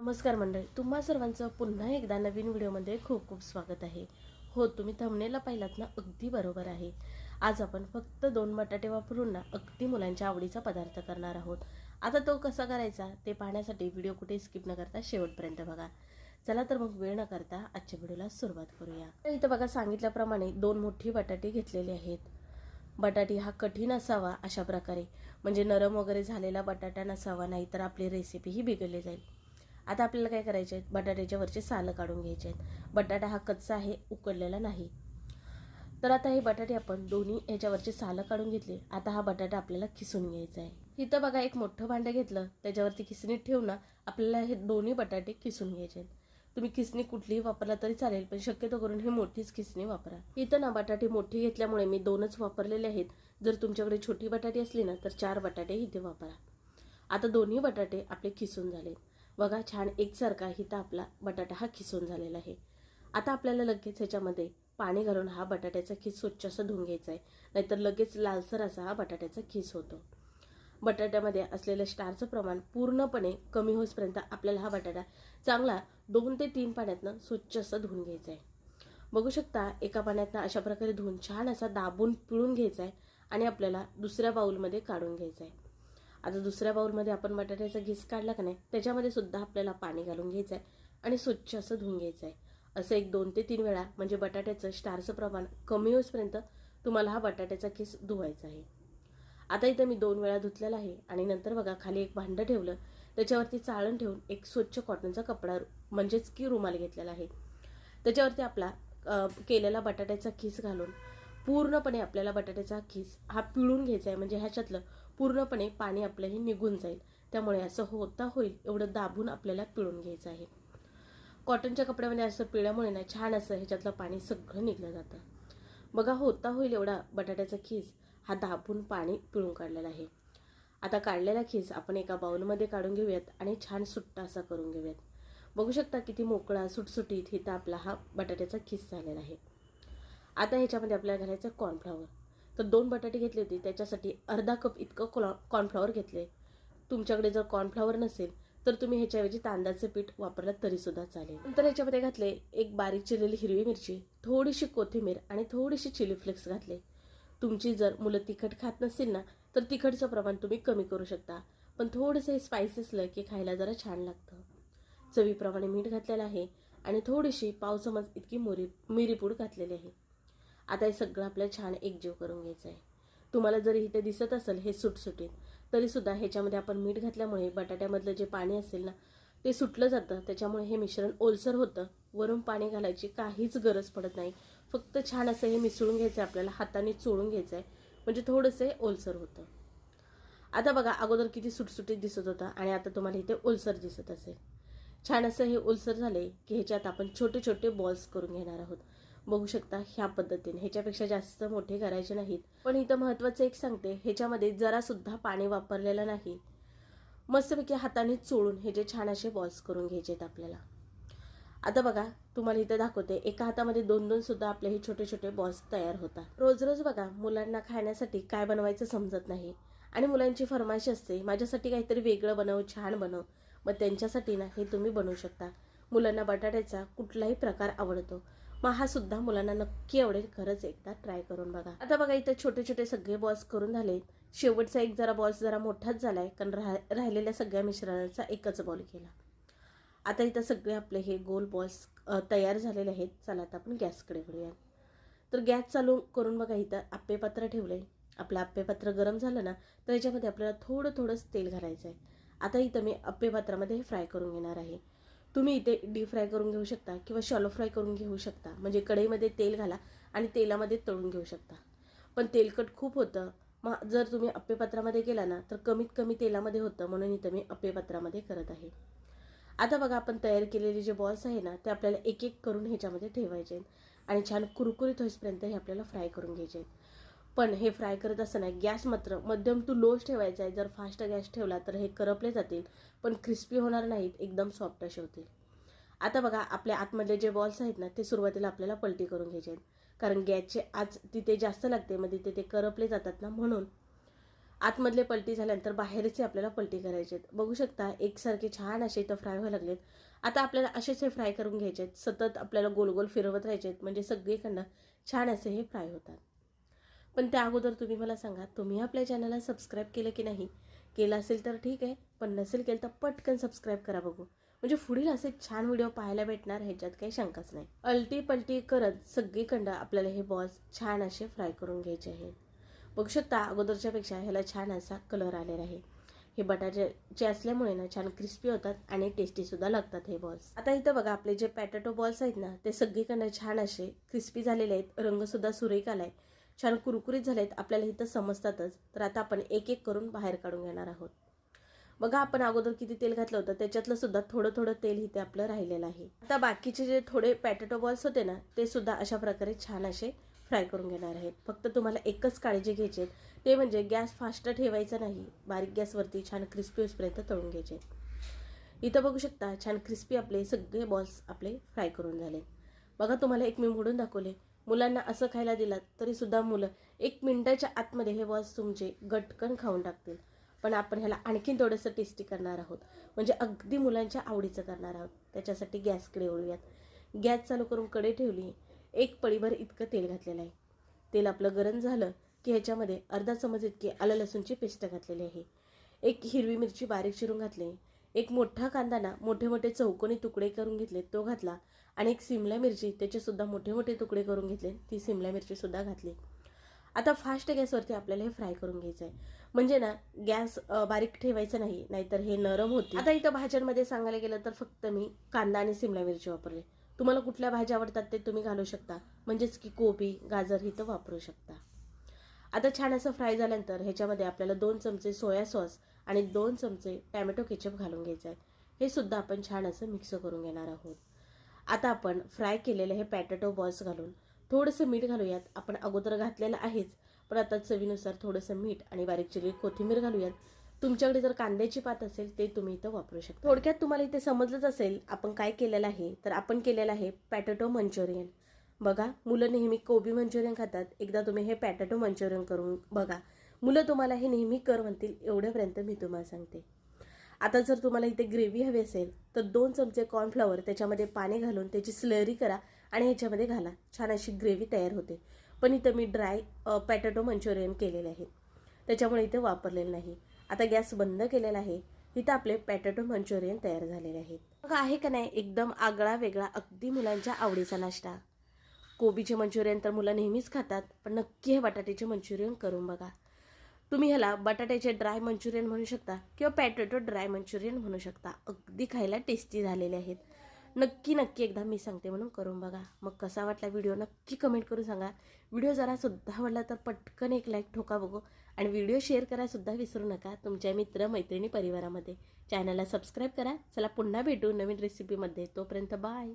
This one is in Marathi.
नमस्कार मंडळी तुम्हा सर्वांचं पुन्हा एकदा नवीन व्हिडिओमध्ये खूप खूप स्वागत आहे. हो तुम्ही थमनेला पाहिलात ना अगदी बरोबर आहे. आज आपण फक्त दोन बटाटे वापरून ना अगदी मुलांच्या आवडीचा पदार्थ करणार आहोत. आता तो कसा करायचा ते पाहण्यासाठी व्हिडिओ कुठे स्किप न करता शेवटपर्यंत बघा. चला तर मग वेळ न करता आजच्या व्हिडिओला सुरुवात करूया. तर इथं बघा सांगितल्याप्रमाणे दोन मोठी बटाटे घेतलेले आहेत. बटाटी हा कठीण असावा अशा प्रकारे. म्हणजे नरम वगैरे झालेला बटाटा नसावा नाही तर आपली रेसिपी ही बिघडली जाईल. आता आपल्याला काय करायचे आहेत? बटाट्याच्या वरचे सालं काढून घ्यायचे आहेत. बटाटा हा कच्चा आहे उकडलेला नाही. तर आता हे बटाटे आपण दोन्ही ह्याच्यावरचे सालं काढून घेतले. आता हा बटाटा आपल्याला खिसून घ्यायचा आहे. इथं बघा एक मोठं भांडं घेतलं. त्याच्यावरती खिसणीत ठेवून ना आपल्याला हे दोन्ही बटाटे खिसून घ्यायचे आहेत. तुम्ही खिसणी कुठलीही वापरला तरी चालेल पण शक्यतो करून ही मोठीच खिसणी वापरा. इथं ना बटाटे मोठी घेतल्यामुळे मी दोनच वापरलेले आहेत. जर तुमच्याकडे छोटी बटाटे असली ना तर चार बटाटे इथे वापरा. आता दोन्ही बटाटे आपले खिसून झाले बघा छान एकसारखा इथं आपला बटाटा हा खिसून झालेला आहे. आता आपल्याला लगेच ह्याच्यामध्ये पाणी घालून हा बटाट्याचा खीस स्वच्छ असं धुवून घ्यायचा आहे नाहीतर लगेच लालसर असा हा बटाट्याचा खीस होतो. बटाट्यामध्ये असलेलं स्टारचं प्रमाण पूर्णपणे कमी होईपर्यंत आपल्याला हा बटाटा चांगला दोन ते तीन पाण्यातनं स्वच्छ असं धुवून घ्यायचा आहे बघू शकता एका पाण्यातनं अशा प्रकारे धुवून छान असा दाबून पिळून घ्यायचा आहे आणि आपल्याला दुसऱ्या बाऊलमध्ये काढून घ्यायचा आहे आता दुसऱ्या बाऊलमध्ये आपण बटाट्याचा घिस काढला का नाही त्याच्यामध्ये सुद्धा आपल्याला पाणी घालून घ्यायचं आहे आणि स्वच्छ असं धुवून घ्यायचं आहे असं एक दोन ते तीन वेळा म्हणजे बटाट्याचं स्टारचं प्रमाण कमी होईपर्यंत तुम्हाला हा बटाट्याचा खिस धुवायचा आहे. आता इथं मी दोन वेळा धुतलेला आहे आणि नंतर बघा खाली एक भांडं ठेवलं त्याच्यावरती चाळण ठेवून एक स्वच्छ कॉटनचा कपडा म्हणजेच की रुमाल घेतलेला आहे. त्याच्यावरती आपला केलेला बटाट्याचा खीस घालून पूर्णपणे आपल्याला बटाट्याचा खीस हा पिळून घ्यायचा आहे म्हणजे ह्याच्यातलं पूर्णपणे पाणी आपलं हे निघून जाईल. त्यामुळे असं होता होईल एवढं दाबून आपल्याला पिळून घ्यायचं आहे. कॉटनच्या कपड्यामध्ये असं पिळल्यामुळे ना छान असं ह्याच्यातलं पाणी सगळं निघलं जातं. बघा होता होईल एवढा बटाट्याचा खीस. हा दाबून पाणी पिळून काढलेला आहे. आता काढलेला खीस आपण एका बाउलमध्ये काढून घेऊयात आणि छान सुट्टा असा करून घेऊयात. बघू शकता किती मोकळा सुटसुटीत हिता आपला हा बटाट्याचा खीस झालेला आहे. आता ह्याच्यामध्ये आपल्याला घालायचं कॉर्नफ्लॉवर तर दोन बटाटे घेतले होते. त्याच्यासाठी अर्धा कप इतकं कॉ कॉर्नफ्लॉवर घेतले. तुमच्याकडे जर कॉर्नफ्लॉवर नसेल तर तुम्ही ह्याच्याऐवजी तांदळाचं पीठ वापरलं तरीसुद्धा चालेल. नंतर ह्याच्यामध्ये घातले एक बारीक चिरलेली हिरवी मिरची थोडीशी कोथिंबीर आणि थोडीशी चिली फ्लेक्स घातले. तुमची जर मुलं तिखट खात नसतील ना तर तिखटचं प्रमाण तुम्ही कमी करू शकता. पण थोडंसं हे स्पायसी असलं की खायला जरा छान लागतं. चवीप्रमाणे मीठ घातलेलं आहे आणि थोडीशी पाव चमच इतकी मोरी मिरीपूड घातलेली आहे. आता हे सगळं आपल्याला छान एकजीव करून घ्यायचं आहे तुम्हाला जरी इथे दिसत असेल हे सुटसुटीत तरीसुद्धा ह्याच्यामध्ये आपण मीठ घातल्यामुळे बटाट्यामधलं जे पाणी असेल ना ते सुटलं जातं. त्याच्यामुळे हे मिश्रण ओलसर होतं. वरून पाणी घालायची काहीच गरज पडत नाही. फक्त छान असं हे मिसळून घ्यायचं आहे आपल्याला हाताने चोळून घ्यायचं आहे म्हणजे थोडंसं हे ओलसर होतं. आता बघा अगोदर किती सुटसुटीत दिसत होता आणि आता तुम्हाला इथे ओलसर दिसत असेल. छान असं हे ओलसर झाले की ह्याच्यात आपण छोटे छोटे बॉल्स करून घेणार आहोत. बघू शकता ह्या पद्धतीने. ह्याच्यापेक्षा जास्त मोठे करायचे नाहीत. पण इथं महत्वाचं एक सांगते ह्याच्यामध्ये जरासुद्धा पाणी वापरलेलं नाही. मस्तपैकी हाताने चोळून हे जे छान असे बॉल्स करून घ्यायचे आहेत आपल्याला. आता बघा तुम्हाला इथं दाखवते एका हातामध्ये दोन दोन सुद्धा आपले हे छोटे छोटे बॉल्स तयार होतात. रोज रोज बघा मुलांना खाण्यासाठी काय बनवायचं समजत नाही. आणि मुलांची फरमाईश असते माझ्यासाठी काहीतरी वेगळं बनव छान बनव. मग त्यांच्यासाठी ना हे तुम्ही बनवू शकता. मुलांना बटाट्याचा कुठलाही प्रकार आवडतो. मग हा सुद्धा मुलांना नक्की आवडेल खरंच एकदा ट्राय करून बघा. आता बघा इथं छोटे छोटे सगळे बॉल्स करून झाले. शेवटचा एक जरा बॉल्स जरा मोठाच झालाय कारण राह राहिलेल्या सगळ्या मिश्रणाचा एकच बॉल केला. आता इथं सगळे आपले हे गोल बॉल्स तयार झालेले आहेत. चला आता आपण गॅसकडे वळूया तर गॅस चालू करून बघा इथं आप्पेपात्र ठेवलंय. आपलं आप्पेपात्र गरम झालं ना तर याच्यामध्ये आपल्याला थोडं थोडंच तेल घालायचं आहे आता इथं मी आप्पेपात्रामध्ये हे फ्राय करून घेणार आहे. तुम्ही इथे डीप फ्राय करून घेऊ शकता किंवा शॉलो फ्राय करून घेऊ शकता. म्हणजे कढईमध्ये तेल घाला आणि तेलामध्ये तळून घेऊ शकता. पण तेलकट खूप होतं. मग जर तुम्ही अप्पेपात्रामध्ये केला ना तर कमीत कमी तेलामध्ये होतं म्हणून इथं मी अप्पेपात्रामध्ये करत आहे. आता बघा आपण तयार केलेले जे बॉल्स आहे ना ते आपल्याला एक एक करून ह्याच्यामध्ये ठेवायचे आहेत. आणि छान कुरकुरीत होईपर्यंत हे आपल्याला फ्राय करून घ्यायचे आहेत. पण हे फ्राय करत असताना गॅस मात्र मध्यम टू लोच ठेवायचा आहे. जर फास्ट गॅस ठेवला तर हे करपले जातील पण क्रिस्पी होणार नाहीत एकदम सॉफ्ट असे होतील. आता बघा आपल्या आतमधले जे बॉल्स आहेत ना ते सुरुवातीला आपल्याला पलटी करून घ्यायचे आहेत. कारण गॅसचे आज तिथे जास्त लागते मग तिथे ते करपले जातात ना म्हणून. आतमधले पलटी झाल्यानंतर बाहेरचे आपल्याला पलटी करायचे आहेत. बघू शकता एकसारखे छान असे इथं फ्राय व्हायला लागलेत. आता आपल्याला असेच हे फ्राय करून घ्यायचे आहेत. सतत आपल्याला गोल गोल फिरवत राहायचे आहेत. म्हणजे सगळीकडनं छान असे हे फ्राय होतात. पण त्या अगोदर तुम्ही मला सांगा तुम्ही आपल्या चॅनलला सबस्क्राईब केलं की नाही? केलं असेल तर ठीक आहे पण नसेल केलं तर पटकन सबस्क्राईब करा बघू. म्हणजे पुढील असे छान व्हिडिओ पाहायला भेटणार ह्याच्यात काही शंकाच नाही. अल्टी पलटी करत सगळीकडं आपल्याला हे बॉल्स छान असे फ्राय करून घ्यायचे आहेत. बघू शकता अगोदरच्यापेक्षा ह्याला छान असा कलर आलेला आहे. हे बटाट्याचे असल्यामुळे ना छान क्रिस्पी होतात आणि टेस्टीसुद्धा लागतात हे बॉल्स आता इथं बघा आपले जे पॅटेटो बॉल्स आहेत ना ते सगळीकडनं छान असे क्रिस्पी झालेले आहेत. रंगसुद्धा सुरेख आला आहे छान कुरकुरीत झालेत आपल्याला इथं समजतातच. तर आता आपण एक एक करून बाहेर काढून घेणार आहोत. बघा आपण अगोदर किती तेल घातलं होतं त्याच्यातलं सुद्धा थोडं थोडं तेल इथे आपलं राहिलेलं आहे. आता बाकीचे जे थोडे पॅटेटो बॉल्स होते ना ते सुद्धा अशा प्रकारे छान असे फ्राय करून घेणार आहेत. फक्त तुम्हाला एकच काळजी घ्यायची ते म्हणजे गॅस फास्ट ठेवायचा नाही बारीक गॅसवरती छान क्रिस्पी होईपर्यंत तळून घ्यायचे. इथं बघू शकता छान क्रिस्पी आपले सगळे बॉल्स आपले फ्राय करून झाले बघा तुम्हाला एक मी मोडून दाखवले. मुलांना असं खायला दिलात तरी सुद्धा मुलं एक मिनिटाच्या आतमध्ये हे बॉल्स तुमचे गटकन खाऊन टाकतील. पण आपण ह्याला आणखीन थोडंसं टेस्टी करणार आहोत. म्हणजे अगदी मुलांच्या आवडीचं करणार आहोत. त्याच्यासाठी गॅसकडे वळूयात. गॅस चालू करून कडे ठेवली. एक पळीभर इतकं तेल घातलेलं आहे. तेल आपलं गरम झालं की ह्याच्यामध्ये अर्धा चमच इतकी आलं लसूणची पेस्ट घातलेली आहे. एक हिरवी मिरची बारीक चिरून घातली. एक मोठा कांदा ना मोठे मोठे चौकोनी तुकडे करून घेतले तो घातला. आणि एक सिमला मिरची त्याचे सुद्धा मोठे मोठे तुकडे करून घेतले. ती सिमला मिरची सुद्धा घातली. आता फास्ट गॅसवरती आपल्याला हे फ्राय करून घ्यायचं आहे. म्हणजे ना गॅस बारीक ठेवायचं नाही नाहीतर हे नरम होते. आता इथं भाज्यांमध्ये सांगायला गेलं तर फक्त मी कांदा आणि सिमला मिरची वापरले. तुम्हाला कुठल्या भाज्या आवडतात ते तुम्ही घालू शकता. म्हणजेच की कोबी गाजर इथं वापरू शकता. आता छान असं फ्राय झाल्यानंतर ह्याच्यामध्ये आपल्याला दोन चमचे सोया सॉस आणि दोन चमचे टॅमॅटो केचप घालून घ्यायचं आहे हे सुद्धा आपण छान असं मिक्स करून घेणार आहोत. आता आपण फ्राय केलेले हे पॅटॅटो बॉल्स घालून थोडंसं मीठ घालूयात. आपण अगोदर घातलेलं आहेच पण आता चवीनुसार थोडंसं मीठ आणि बारीक चिली कोथिंबीर घालूयात. तुमच्याकडे जर कांद्याची पात असेल ते तुम्ही इथं वापरू शकता. थोडक्यात तुम्हाला इथे समजलंच असेल आपण काय केलेलं आहे? तर आपण केलेलं आहे पॅटॅटो मंचुरियन. बघा मुलं नेहमी कोबी मंचुरियन खातात. एकदा तुम्ही हे पॅटॅटो मंचुरियन करून बघा. मुलं तुम्हाला हे नेहमी कर म्हणतील एवढ्यापर्यंत मी तुम्हाला सांगते. आता जर तुम्हाला इथे ग्रेव्ही हवी असेल तर दोन चमचे कॉर्नफ्लॉवर त्याच्यामध्ये पाणी घालून त्याची स्लरी करा आणि ह्याच्यामध्ये घाला. छान अशी ग्रेव्ही तयार होते. पण इथं मी ड्राय पॅटॅटो मंचुरियन केलेले आहे. त्याच्यामुळे इथे वापरलेलं नाही. आता गॅस बंद केलेला आहे. इथं आपले पॅटॅटो मंचुरियन तयार झालेले आहेत. मग आहे का नाही? एकदम आगळा वेगळा अगदी मुलांच्या आवडीचा नाश्ता. कोबीचे मंचुरियन तर मुलं नेहमीच खातात पण नक्की हे बटाट्याचे मंचुरियन करून बघा. तुम्ही ह्याला बटाट्याचे ड्राय मंचुरियन म्हणू शकता किंवा पॅटेटो ड्राय मंचुरियन म्हणू शकता. अगदी खायला टेस्टी झालेले आहेत. नक्की नक्की एकदा मी सांगते म्हणून करून बघा. मग कसा वाटला व्हिडिओ नक्की कमेंट करून सांगा. व्हिडिओ जरा सुद्धा आवडला तर पटकन एक लाईक ठोका बघू. आणि व्हिडिओ शेअर करासुद्धा विसरू नका तुमच्या मित्र मैत्रिणी परिवारामध्ये. चॅनलला सबस्क्राईब करा. चला पुन्हा भेटू नवीन रेसिपीमध्ये तोपर्यंत बाय